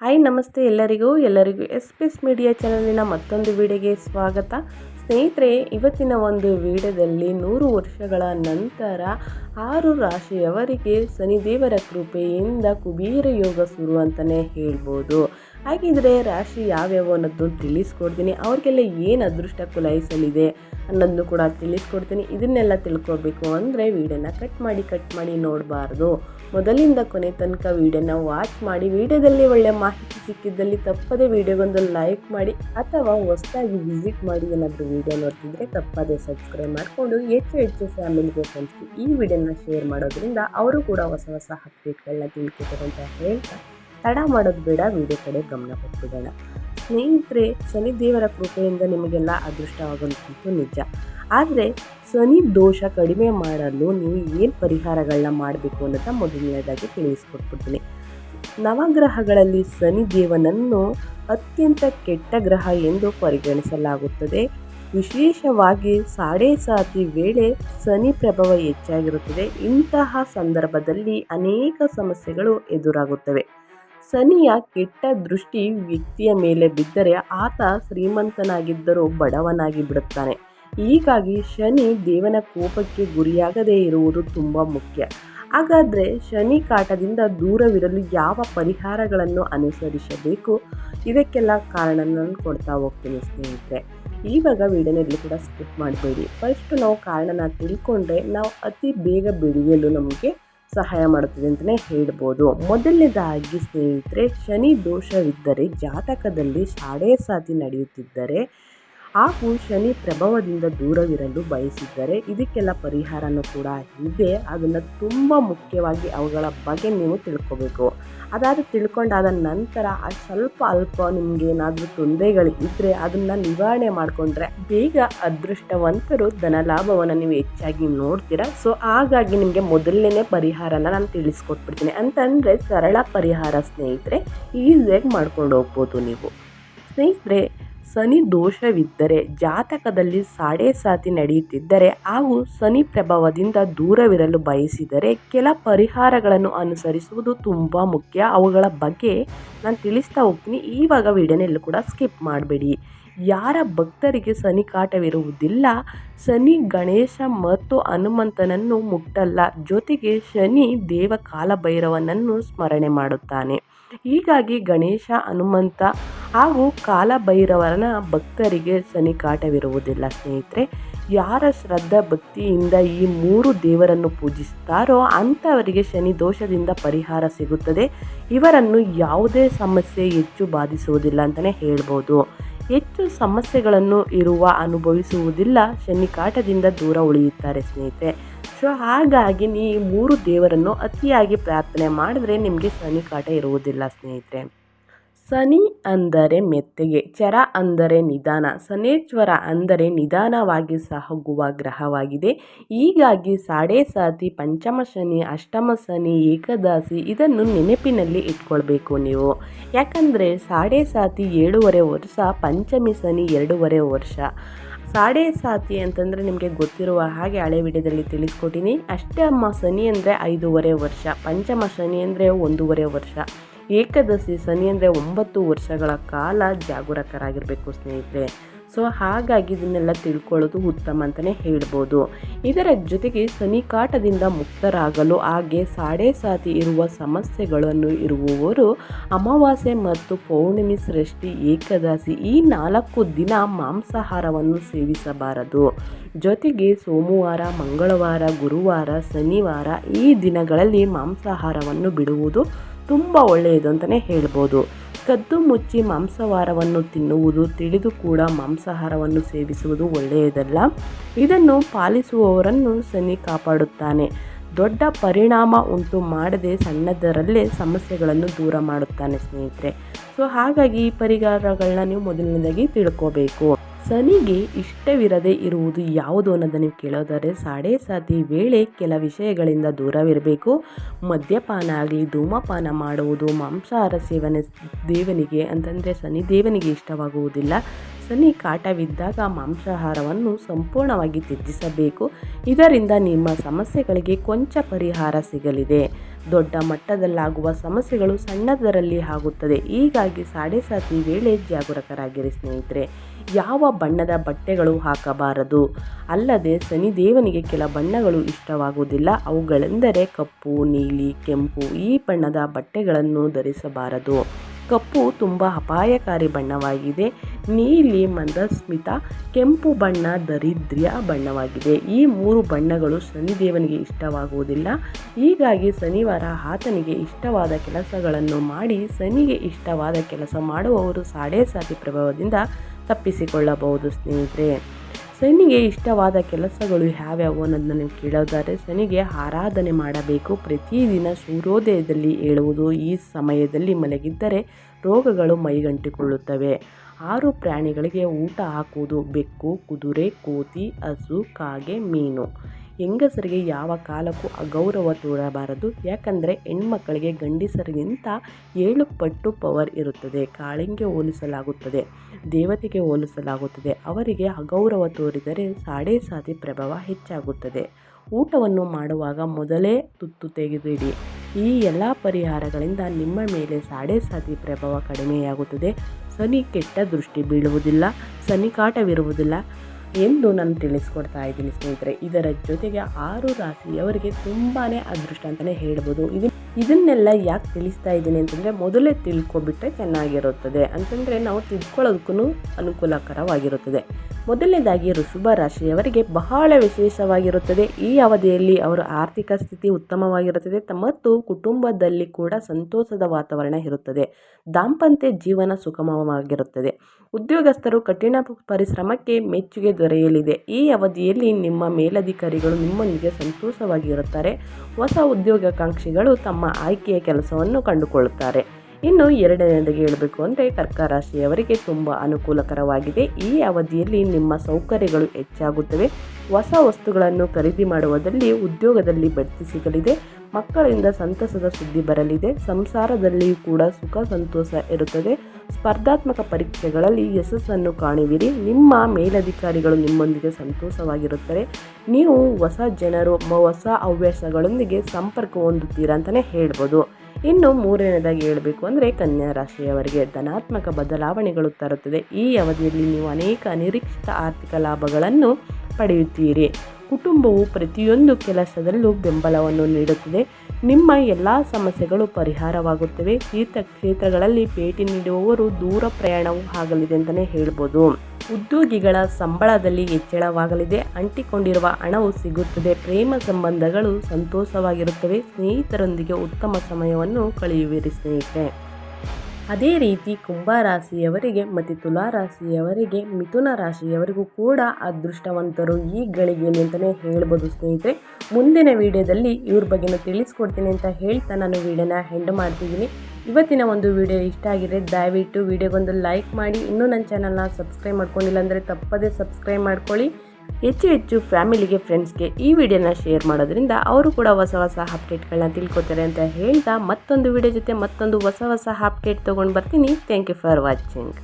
Hi ನಮಸ್ತೆ ಎಲ್ಲರಿಗೂ. ಎಲ್ಲರಿಗೂ ಎಸ್ ಪಿ ಎಸ್ ಮೀಡಿಯಾ ಚಾನಲಿನ ಮತ್ತೊಂದು ವಿಡಿಯೋಗೆ ಸ್ವಾಗತ. ಸ್ನೇಹಿತರೆ, ಇವತ್ತಿನ ಒಂದು ವಿಡಿಯೋದಲ್ಲಿ ನೂರು ವರ್ಷಗಳ ನಂತರ ಆರು ರಾಶಿಯವರಿಗೆ ಶನಿದೇವರ ಕೃಪೆಯಿಂದ ಕುಬೀರ ಯೋಗ ಶುರು ಅಂತಲೇ ಹೇಳ್ಬೋದು. ಹಾಗಿದ್ರೆ ರಾಶಿ ಯಾವ್ಯಾವ ಅನ್ನೋದು ತಿಳಿಸ್ಕೊಡ್ತೀನಿ. ಅವ್ರಿಗೆಲ್ಲ ಏನು ಅದೃಷ್ಟ ಕುಲಾಯಿಸಲಿದೆ ಅನ್ನೋದನ್ನು ಕೂಡ ತಿಳಿಸ್ಕೊಡ್ತೀನಿ. ಇದನ್ನೆಲ್ಲ ತಿಳ್ಕೊಬೇಕು ಅಂದರೆ ವಿಡಿಯೋನ ಕಟ್ ಮಾಡಿ ಕಟ್ ಮಾಡಿ ನೋಡಬಾರ್ದು. ಮೊದಲಿಂದ ಕೊನೆ ತನಕ ವಿಡಿಯೋನ ವಾಚ್ ಮಾಡಿ, ವಿಡಿಯೋದಲ್ಲಿ ಒಳ್ಳೆ ಮಾಹಿತಿ ಸಿಕ್ಕಿದ್ದಲ್ಲಿ ತಪ್ಪದೇ ವಿಡಿಯೋಗೊಂದು ಲೈಕ್ ಮಾಡಿ ಅಥವಾ ಹೊಸದಾಗಿ ವಿಸಿಟ್ ಮಾಡಿ ಏನಾದರೂ ವಿಡಿಯೋ ನೋಡ್ತಿದ್ರೆ ತಪ್ಪದೇ ಸಬ್ಸ್ಕ್ರೈಬ್ ಮಾಡಿಕೊಂಡು ಹೆಚ್ಚು ಹೆಚ್ಚು ಫ್ಯಾಮಿಲಿಗೆ ಕಲಿಸಿ ಈ ವಿಡಿಯೋನ ಶೇರ್ ಮಾಡೋದ್ರಿಂದ ಅವರು ಕೂಡ ಹೊಸ ಹೊಸ ಅಪ್ಡೇಟ್ಗಳನ್ನ ತಿಳ್ಕೊತಾರೆ ಅಂತ ಹೇಳ್ತಾ, ತಡ ಮಾಡೋದು ಬೇಡ, ವಿಡಿಯೋ ಕಡೆ ಗಮನ ಕೊಟ್ಬಿಡೋಣ. ಸ್ನೇಹಿತರೆ ಶನಿ ದೇವರ ಕೃಪೆಯಿಂದ ನಿಮಗೆಲ್ಲ ಅದೃಷ್ಟವಾಗುವಂಥದ್ದು ನಿಜ. ಆದರೆ, ಶನಿ ದೋಷ ಕಡಿಮೆ ಮಾಡಲು ನೀವು ಏನು ಪರಿಹಾರಗಳನ್ನ ಮಾಡಬೇಕು ಅನ್ನೋದ ಮೊದಲನೇದಾಗಿ ತಿಳಿಸ್ಕೊಟ್ಬಿಡ್ತೀನಿ. ನವಗ್ರಹಗಳಲ್ಲಿ ಶನಿ ದೇವನನ್ನು ಅತ್ಯಂತ ಕೆಟ್ಟ ಗ್ರಹ ಎಂದು ಪರಿಗಣಿಸಲಾಗುತ್ತದೆ. ವಿಶೇಷವಾಗಿ ಸಾಡೆ ಸಾತಿ ವೇಳೆ ಶನಿ ಪ್ರಭಾವ ಹೆಚ್ಚಾಗಿರುತ್ತದೆ. ಇಂತಹ ಸಂದರ್ಭದಲ್ಲಿ ಅನೇಕ ಸಮಸ್ಯೆಗಳು ಎದುರಾಗುತ್ತವೆ. ಶನಿಯ ಕೆಟ್ಟ ದೃಷ್ಟಿ ವ್ಯಕ್ತಿಯ ಮೇಲೆ ಬಿದ್ದರೆ ಆತ ಶ್ರೀಮಂತನಾಗಿದ್ದರೂ ಬಡವನಾಗಿ ಬಿಡುತ್ತಾನೆ. ಹೀಗಾಗಿ ಶನಿ ದೇವನ ಕೋಪಕ್ಕೆ ಗುರಿಯಾಗದೇ ಇರುವುದು ತುಂಬ ಮುಖ್ಯ. ಹಾಗಾದರೆ ಶನಿ ಕಾಟದಿಂದ ದೂರವಿರಲು ಯಾವ ಪರಿಹಾರಗಳನ್ನು ಅನುಸರಿಸಬೇಕು? ಇದಕ್ಕೆಲ್ಲ ಕಾರಣ ನಾನು ಕೊಡ್ತಾ ಹೋಗ್ತೀನಿ ಸ್ನೇಹಿತರೆ. ಇವಾಗ ವೀಡಿಯೋನಲ್ಲಿ ಕೂಡ ಸ್ಕಿಪ್ ಮಾಡಬೇಡಿ. ಫಸ್ಟ್ ನಾವು ಕಾರಣನ ತಿಳ್ಕೊಂಡ್ರೆ ನಾವು ಅತಿ ಬೇಗ ಬೆಳೆಯಲು ನಮಗೆ ಸಹಾಯ ಮಾಡುತ್ತದೆ ಅಂತಲೇ ಹೇಳ್ಬೋದು. ಮೊದಲನೇದಾಗಿ ಸ್ನೇಹಿತರೆ ಶನಿ ದೋಷವಿದ್ದರೆ ಜಾತಕದಲ್ಲಿ ಶಾಡೆ ಸಾತಿ ನಡೆಯುತ್ತಿದ್ದರೆ ಹಾಗೂ ಶನಿ ಪ್ರಭಾವದಿಂದ ದೂರವಿರಲು ಬಯಸಿದ್ದರೆ ಇದಕ್ಕೆಲ್ಲ ಪರಿಹಾರನೂ ಕೂಡ ಇದೆ. ಅದನ್ನು ತುಂಬ ಮುಖ್ಯವಾಗಿ ಅವುಗಳ ಬಗ್ಗೆ ನೀವು ತಿಳ್ಕೊಬೇಕು. ಅದಾದ ತಿಳ್ಕೊಂಡಾದ ನಂತರ ಆ ಸ್ವಲ್ಪ ಅಲ್ಪ ನಿಮಗೆ ಏನಾದರೂ ತೊಂದರೆಗಳು ಇದ್ದರೆ ಅದನ್ನು ನಿವಾರಣೆ ಮಾಡಿಕೊಂಡ್ರೆ ಬೇಗ ಅದೃಷ್ಟವಂತರು ಧನ ಲಾಭವನ್ನು ನೀವು ಹೆಚ್ಚಾಗಿ ನೋಡ್ತೀರಾ. ಸೊ ಹಾಗಾಗಿ ನಿಮಗೆ ಮೊದಲನೇ ಪರಿಹಾರನ ನಾನು ತಿಳಿಸ್ಕೊಟ್ಬಿಡ್ತೀನಿ. ಅಂತಂದರೆ ಸರಳ ಪರಿಹಾರ ಸ್ನೇಹಿತರೆ, ಈಸಿಯಾಗಿ ಮಾಡ್ಕೊಂಡು ಹೋಗ್ಬೋದು ನೀವು. ಸ್ನೇಹಿತರೆ ಶನಿ ದೋಷವಿದ್ದರೆ ಜಾತಕದಲ್ಲಿ ಸಾಡೆ ಸಾತಿ ನಡೆಯುತ್ತಿದ್ದರೆ ಹಾಗೂ ಶನಿ ಪ್ರಭಾವದಿಂದ ದೂರವಿರಲು ಬಯಸಿದರೆ ಕೆಲ ಪರಿಹಾರಗಳನ್ನು ಅನುಸರಿಸುವುದು ತುಂಬ ಮುಖ್ಯ. ಅವುಗಳ ಬಗ್ಗೆ ನಾನು ತಿಳಿಸ್ತಾ ಹೋಗ್ತೀನಿ. ಈವಾಗ ವಿಡಿಯೋನೆಲ್ಲೂ ಕೂಡ ಸ್ಕಿಪ್ ಮಾಡಬೇಡಿ. ಯಾರ ಭಕ್ತರಿಗೆ ಶನಿ ಕಾಟವಿರುವುದಿಲ್ಲ ಶನಿ ಗಣೇಶ ಮತ್ತು ಹನುಮಂತನನ್ನು ಮುಟ್ಟಲ್ಲ. ಜೊತೆಗೆ ಶನಿ ದೇವ ಕಾಲಭೈರವನನ್ನು ಸ್ಮರಣೆ ಮಾಡುತ್ತಾನೆ. ಹೀಗಾಗಿ ಗಣೇಶ, ಹನುಮಂತ ಹಾಗೂ ಕಾಲಭೈರವರನ ಭಕ್ತರಿಗೆ ಸನಿಕಾಟವಿರುವುದಿಲ್ಲ, ಸ್ನೇಹಿತರೆ. ಯಾರ ಶ್ರದ್ಧಾ ಭಕ್ತಿಯಿಂದ ಈ ಮೂರು ದೇವರನ್ನು ಪೂಜಿಸುತ್ತಾರೋ ಅಂಥವರಿಗೆ ಶನಿ ದೋಷದಿಂದ ಪರಿಹಾರ ಸಿಗುತ್ತದೆ. ಇವರನ್ನು ಯಾವುದೇ ಸಮಸ್ಯೆ ಹೆಚ್ಚು ಬಾಧಿಸುವುದಿಲ್ಲ ಅಂತಲೇ ಹೇಳ್ಬೋದು. ಹೆಚ್ಚು ಸಮಸ್ಯೆಗಳನ್ನು ಇರುವ ಅನುಭವಿಸುವುದಿಲ್ಲ, ಶನಿಕಾಟದಿಂದ ದೂರ ಉಳಿಯುತ್ತಾರೆ, ಸ್ನೇಹಿತರೆ. ಸೊ, ಹಾಗಾಗಿ ನೀ ಮೂರು ದೇವರನ್ನು ಅತಿಯಾಗಿ ಪ್ರಾರ್ಥನೆ ಮಾಡಿದ್ರೆ ನಿಮಗೆ ಶನಿಕಾಟ ಇರುವುದಿಲ್ಲ, ಸ್ನೇಹಿತರೆ. ಶನಿ ಅಂದರೆ ಮೆತ್ತಗೆ, ಚರ ಅಂದರೆ ನಿಧಾನ, ಸನೇಶ್ವರ ಅಂದರೆ ನಿಧಾನವಾಗಿ ಸಾಗುವ ಗ್ರಹವಾಗಿದೆ. ಹೀಗಾಗಿ ಸಾಡೆ ಸಾತಿ, ಪಂಚಮ ಶನಿ, ಅಷ್ಟಮ ಶನಿ, ಏಕದಾಸಿ ಇದನ್ನು ನೆನಪಿನಲ್ಲಿ ಇಟ್ಕೊಳ್ಬೇಕು ನೀವು. ಯಾಕಂದರೆ ಸಾಡೆ ಸಾತಿ ಏಳುವರೆ ವರ್ಷ, ಪಂಚಮಿ ಶನಿ ಎರಡೂವರೆ ವರ್ಷ. ಸಾಡೆ ಸಾತಿ ಅಂತಂದರೆ ನಿಮಗೆ ಗೊತ್ತಿರುವ ಹಾಗೆ ಹಳೆ ವಿಡಿಯೋದಲ್ಲಿ ತಿಳಿಸ್ಕೊಟ್ಟಿನಿ. ಅಷ್ಟಮ ಶನಿ ಅಂದರೆ ಐದೂವರೆ ವರ್ಷ, ಪಂಚಮ ಶನಿ ಅಂದರೆ ಒಂದೂವರೆ ವರ್ಷ. ಏಕದಶಿ ಶನಿ ಅಂದರೆ ಒಂಬತ್ತು ವರ್ಷಗಳ ಕಾಲ ಜಾಗರೂಕರಾಗಿರಬೇಕು ಸ್ನೇಹಿತರೆ. ಸೊ ಹಾಗಾಗಿ ಇದನ್ನೆಲ್ಲ ತಿಳ್ಕೊಳ್ಳೋದು ಉತ್ತಮ ಅಂತಲೇ ಹೇಳ್ಬೋದು. ಇದರ ಜೊತೆಗೆ ಶನಿ ಕಾಟದಿಂದ ಮುಕ್ತರಾಗಲು ಹಾಗೆ ಸಾಡೆ ಸಾತಿ ಇರುವ ಸಮಸ್ಯೆಗಳನ್ನು ಇರುವವರು ಅಮಾವಾಸ್ಯೆ ಮತ್ತು ಪೌರ್ಣಿಮೆ ಸೃಷ್ಟಿ ಏಕದಾಸಿ ಈ ನಾಲ್ಕು ದಿನ ಮಾಂಸಾಹಾರವನ್ನು ಸೇವಿಸಬಾರದು. ಜೊತೆಗೆ ಸೋಮವಾರ, ಮಂಗಳವಾರ, ಗುರುವಾರ, ಶನಿವಾರ ಈ ದಿನಗಳಲ್ಲಿ ಮಾಂಸಾಹಾರವನ್ನು ಬಿಡುವುದು ತುಂಬ ಒಳ್ಳೆಯದು ಅಂತಲೇ ಹೇಳ್ಬೋದು. ಕದ್ದು ಮುಚ್ಚಿ ಮಾಂಸಾಹಾರವನ್ನು ತಿನ್ನುವುದು, ತಿಳಿದು ಕೂಡ ಮಾಂಸಾಹಾರವನ್ನು ಸೇವಿಸುವುದು ಒಳ್ಳೆಯದಲ್ಲ. ಇದನ್ನು ಪಾಲಿಸುವವರನ್ನು ಸನಿ ಕಾಪಾಡುತ್ತಾನೆ. ದೊಡ್ಡ ಪರಿಣಾಮ ಉಂಟು ಮಾಡದೆ ಸಣ್ಣದರಲ್ಲೇ ಸಮಸ್ಯೆಗಳನ್ನು ದೂರ ಮಾಡುತ್ತಾನೆ ಸ್ನೇಹಿತರೆ. ಸೊ, ಹಾಗಾಗಿ ಈ ಪರಿಹಾರಗಳನ್ನ ನೀವು ಮೊದಲನೇದಾಗಿ ತಿಳ್ಕೋಬೇಕು. ಶನಿಗೆ ಇಷ್ಟವಿರದೆ ಇರುವುದು ಯಾವುದು ಅನ್ನೋದನ್ನು ನೀವು ಕೇಳೋದಾದರೆ ಸಾಡೆ ಸಾತಿ ವೇಳೆ ಕೆಲ ವಿಷಯಗಳಿಂದ ದೂರವಿರಬೇಕು. ಮದ್ಯಪಾನ ಆಗಲಿ, ಧೂಮಪಾನ ಮಾಡುವುದು ಮಾಂಸಾಹಾರ ಸೇವನೆ ದೇವನಿಗೆ, ಅಂತಂದರೆ ಸನಿ ದೇವನಿಗೆ ಇಷ್ಟವಾಗುವುದಿಲ್ಲ. ಶನಿ ಕಾಟವಿದ್ದಾಗ ಮಾಂಸಾಹಾರವನ್ನು ಸಂಪೂರ್ಣವಾಗಿ ತ್ಯಜಿಸಬೇಕು. ಇದರಿಂದ ನಿಮ್ಮ ಸಮಸ್ಯೆಗಳಿಗೆ ಕೊಂಚ ಪರಿಹಾರ ಸಿಗಲಿದೆ. ದೊಡ್ಡ ಮಟ್ಟದಲ್ಲಾಗುವ ಸಮಸ್ಯೆಗಳು ಸಣ್ಣದರಲ್ಲಿ ಆಗುತ್ತದೆ. ಹೀಗಾಗಿ ಸಾಡೆ ಸಾತಿ ವೇಳೆ ಜಾಗರೂಕರಾಗಿರಿ ಸ್ನೇಹಿತರೆ. ಯಾವ ಬಣ್ಣದ ಬಟ್ಟೆಗಳು ಹಾಕಬಾರದು? ಅಲ್ಲದೆ ಶನಿದೇವನಿಗೆ ಕೆಲ ಬಣ್ಣಗಳು ಇಷ್ಟವಾಗುವುದಿಲ್ಲ. ಅವುಗಳೆಂದರೆ ಕಪ್ಪು, ನೀಲಿ, ಕೆಂಪು ಈ ಬಣ್ಣದ ಬಟ್ಟೆಗಳನ್ನು ಧರಿಸಬಾರದು. ಕಪ್ಪು ತುಂಬ ಅಪಾಯಕಾರಿ ಬಣ್ಣವಾಗಿದೆ. ನೀಲಿ, ಮಂದಸ್ಮಿತ, ಕೆಂಪು ಬಣ್ಣ, ದರಿದ್ರ್ಯ ಬಣ್ಣವಾಗಿದೆ. ಈ ಮೂರು ಬಣ್ಣಗಳು ಶನಿದೇವನಿಗೆ ಇಷ್ಟವಾಗುವುದಿಲ್ಲ. ಹೀಗಾಗಿ ಶನಿವಾರ ಆತನಿಗೆ ಇಷ್ಟವಾದ ಕೆಲಸಗಳನ್ನು ಮಾಡಿ ಶನಿಗೆ ಇಷ್ಟವಾದ ಕೆಲಸ ಮಾಡುವವರು ಸಾಡೆ ಸಾತಿ ಪ್ರಭಾವದಿಂದ ತಪ್ಪಿಸಿಕೊಳ್ಳಬಹುದು ಸ್ನೇಹಿತರೆ. ಶನಿಗೆ ಇಷ್ಟವಾದ ಕೆಲಸಗಳು ಯಾವ್ಯಾವು ಅನ್ನೋದನ್ನ ನೀವು ಕೇಳೋದಾದರೆ, ಶನಿಗೆ ಆರಾಧನೆ ಮಾಡಬೇಕು. ಪ್ರತಿದಿನ ಸೂರ್ಯೋದಯದಲ್ಲಿ ಏಳುವುದು, ಈ ಸಮಯದಲ್ಲಿ ಮಲಗಿದ್ದರೆ ರೋಗಗಳು ಮೈಗಂಟಿಕೊಳ್ಳುತ್ತವೆ. ಆರು ಪ್ರಾಣಿಗಳಿಗೆ ಊಟ ಹಾಕುವುದು ಬೆಕ್ಕು, ಕುದುರೆ, ಕೋತಿ, ಹಸು, ಕಾಗೆ, ಮೀನು. ಹೆಂಗಸರಿಗೆ ಯಾವ ಕಾಲಕ್ಕೂ ಅಗೌರವ ತೋರಬಾರದು. ಯಾಕಂದರೆ ಹೆಣ್ಮಕ್ಕಳಿಗೆ ಗಂಡಸರಿಗಿಂತ ಏಳು ಪಟ್ಟು ಪವರ್ ಇರುತ್ತದೆ. ಕಾಳಿಂಗೆ ಹೋಲಿಸಲಾಗುತ್ತದೆ, ದೇವತೆಗೆ ಹೋಲಿಸಲಾಗುತ್ತದೆ. ಅವರಿಗೆ ಅಗೌರವ ತೋರಿದರೆ ಸಾಡೆ ಸಾತಿ ಪ್ರಭಾವ ಹೆಚ್ಚಾಗುತ್ತದೆ. ಊಟವನ್ನು ಮಾಡುವಾಗ ಮೊದಲೇ ತುತ್ತು ತೆಗೆದಿಡಿ. ಈ ಎಲ್ಲ ಪರಿಹಾರಗಳಿಂದ ನಿಮ್ಮ ಮೇಲೆ ಸಾಡೆ ಸಾತಿ ಪ್ರಭಾವ ಕಡಿಮೆಯಾಗುತ್ತದೆ. ಸನಿ ಕೆಟ್ಟ ದೃಷ್ಟಿ ಬೀಳುವುದಿಲ್ಲ ಶನಿ ಕಾಟವಿರುವುದಿಲ್ಲ ಎಂದು ನಾನು ತಿಳಿಸ್ಕೊಡ್ತಾ ಇದ್ದೀನಿ ಸ್ನೇಹಿತರೆ. ಇದರ ಜೊತೆಗೆ ಆರು ರಾಶಿಯವರಿಗೆ ತುಂಬಾ ಅದೃಷ್ಟ ಅಂತಲೇ ಹೇಳ್ಬೋದು. ಇದು ಇದನ್ನೆಲ್ಲ ಯಾಕೆ ತಿಳಿಸ್ತಾ ಇದ್ದೀನಿ ಅಂತಂದರೆ ಮೊದಲೇ ತಿಳ್ಕೊಬಿಟ್ರೆ ಚೆನ್ನಾಗಿರುತ್ತದೆ. ಅಂತಂದರೆ ನಾವು ತಿಳ್ಕೊಳ್ಳೋದಕ್ಕೂ ಅನುಕೂಲಕರವಾಗಿರುತ್ತದೆ. ಮೊದಲನೇದಾಗಿ ಋಷಭ ರಾಶಿಯವರಿಗೆ ಬಹಳ ವಿಶೇಷವಾಗಿರುತ್ತದೆ. ಈ ಅವಧಿಯಲ್ಲಿ ಅವರ ಆರ್ಥಿಕ ಸ್ಥಿತಿ ಉತ್ತಮವಾಗಿರುತ್ತದೆ. ಮತ್ತು ಕುಟುಂಬದಲ್ಲಿ ಕೂಡ ಸಂತೋಷದ ವಾತಾವರಣ ಇರುತ್ತದೆ. ದಾಂಪತ್ಯ ಜೀವನ ಸುಗಮವಾಗಿರುತ್ತದೆ. ಉದ್ಯೋಗಸ್ಥರು ಕಠಿಣ ಪರಿಶ್ರಮಕ್ಕೆ ಮೆಚ್ಚುಗೆ ದೊರೆಯಲಿದೆ. ಈ ಅವಧಿಯಲ್ಲಿ ನಿಮ್ಮ ಮೇಲಧಿಕಾರಿಗಳು ನಿಮ್ಮೊಂದಿಗೆ ಸಂತೋಷವಾಗಿರುತ್ತಾರೆ. ಹೊಸ ಉದ್ಯೋಗಾಕಾಂಕ್ಷಿಗಳು ತಮ್ಮ ಆಯ್ಕೆಯ ಕೆಲಸವನ್ನು ಕಂಡುಕೊಳ್ಳುತ್ತಾರೆ. ಇನ್ನು ಎರಡನೇದಾಗಿ ಹೇಳಬೇಕು ಅಂದರೆ ಕರ್ಕ ರಾಶಿಯವರಿಗೆ ತುಂಬ ಅನುಕೂಲಕರವಾಗಿದೆ. ಈ ಅವಧಿಯಲ್ಲಿ ನಿಮ್ಮ ಸೌಕರ್ಯಗಳು ಹೆಚ್ಚಾಗುತ್ತವೆ. ಹೊಸ ವಸ್ತುಗಳನ್ನು ಖರೀದಿ ಮಾಡುವುದರಲ್ಲಿ ಉದ್ಯೋಗದಲ್ಲಿ ಬಡ್ತಿ ಸಿಗಲಿದೆ. ಮಕ್ಕಳಿಂದ ಸಂತಸದ ಸುದ್ದಿ ಬರಲಿದೆ. ಸಂಸಾರದಲ್ಲಿಯೂ ಕೂಡ ಸುಖ ಸಂತೋಷ ಇರುತ್ತದೆ. ಸ್ಪರ್ಧಾತ್ಮಕ ಪರೀಕ್ಷೆಗಳಲ್ಲಿ ಯಶಸ್ಸನ್ನು ಕಾಣುವಿರಿ. ನಿಮ್ಮ ಮೇಲಧಿಕಾರಿಗಳು ನಿಮ್ಮೊಂದಿಗೆ ಸಂತೋಷವಾಗಿರುತ್ತಾರೆ. ನೀವು ಹೊಸ ಜನರು, ಹೊಸ ಹವ್ಯಾಸಗಳೊಂದಿಗೆ ಸಂಪರ್ಕ ಹೊಂದುತ್ತೀರಾ ಅಂತಲೇ ಹೇಳ್ಬೋದು. ಇನ್ನು ಮೂರನೇದಾಗಿ ಹೇಳಬೇಕು ಅಂದರೆ ಕನ್ಯಾ ರಾಶಿಯವರಿಗೆ ಧನಾತ್ಮಕ ಬದಲಾವಣೆಗಳು ತರುತ್ತದೆ. ಈ ಅವಧಿಯಲ್ಲಿ ನೀವು ಅನೇಕ ಅನಿರೀಕ್ಷಿತ ಆರ್ಥಿಕ ಲಾಭಗಳನ್ನು ಪಡೆಯುತ್ತೀರಿ. ಕುಟುಂಬವು ಪ್ರತಿಯೊಂದು ಕೆಲಸದಲ್ಲೂ ಬೆಂಬಲವನ್ನು ನೀಡುತ್ತದೆ. ನಿಮ್ಮ ಎಲ್ಲ ಸಮಸ್ಯೆಗಳು ಪರಿಹಾರವಾಗುತ್ತವೆ. ತೀರ್ಥಕ್ಷೇತ್ರಗಳಲ್ಲಿ ಭೇಟಿ ನೀಡುವವರು ದೂರ ಪ್ರಯಾಣವೂ ಆಗಲಿದೆ ಅಂತಲೇ ಹೇಳ್ಬೋದು. ಉದ್ಯೋಗಿಗಳ ಸಂಬಳದಲ್ಲಿ ಹೆಚ್ಚಳವಾಗಲಿದೆ. ಅಂಟಿಕೊಂಡಿರುವ ಹಣವು ಸಿಗುತ್ತದೆ. ಪ್ರೇಮ ಸಂಬಂಧಗಳು ಸಂತೋಷವಾಗಿರುತ್ತವೆ. ಸ್ನೇಹಿತರೊಂದಿಗೆ ಉತ್ತಮ ಸಮಯವನ್ನು ಕಳೆಯುವಿರಿ ಸ್ನೇಹಿತರೆ. ಅದೇ ರೀತಿ ಕುಂಭ ರಾಶಿಯವರಿಗೆ, ಮತ್ತು ತುಲಾ ರಾಶಿಯವರಿಗೆ, ಮಿಥುನ ರಾಶಿಯವರಿಗೂ ಕೂಡ ಅದೃಷ್ಟವಂತರು ಈ ಗಳಿಗೆಯಲ್ಲಿ ಅಂತಲೇ ಹೇಳ್ಬೋದು ಸ್ನೇಹಿತರೆ. ಮುಂದಿನ ವಿಡಿಯೋದಲ್ಲಿ ಇವ್ರ ಬಗ್ಗೆ ತಿಳಿಸ್ಕೊಡ್ತೀನಿ ಅಂತ ಹೇಳ್ತಾ ನಾನು ವಿಡಿಯೋನ ಹೆಂಡ್ ಮಾಡ್ತಿದ್ದೀನಿ. ಇವತ್ತಿನ ಒಂದು ವಿಡಿಯೋ ಇಷ್ಟ ಆಗಿದೆ ದಯವಿಟ್ಟು ವಿಡಿಯೋಗೊಂದು ಲೈಕ್ ಮಾಡಿ. ಇನ್ನೂ ನನ್ನ ಚಾನಲ್ನ ಸಬ್ಸ್ಕ್ರೈಬ್ ಮಾಡ್ಕೊಂಡಿಲ್ಲ ಅಂದರೆ ತಪ್ಪದೇ ಸಬ್ಸ್ಕ್ರೈಬ್ ಮಾಡ್ಕೊಳ್ಳಿ. ಹೆಚ್ಚು ಹೆಚ್ಚು ಫ್ಯಾಮಿಲಿಗೆ ಫ್ರೆಂಡ್ಸ್ಗೆ ಈ ವಿಡಿಯೋನ ಶೇರ್ ಮಾಡೋದ್ರಿಂದ ಅವರು ಕೂಡ ಹೊಸ ಹೊಸ ಅಪ್ಡೇಟ್ಗಳನ್ನ ತಿಳ್ಕೊತಾರೆ ಅಂತ ಹೇಳ್ತಾ ಮತ್ತೊಂದು ವಿಡಿಯೋ ಜೊತೆ ಮತ್ತೊಂದು ಹೊಸ ಹೊಸ ಅಪ್ಡೇಟ್ ತೊಗೊಂಡು ಬರ್ತೀನಿ. Thank you for watching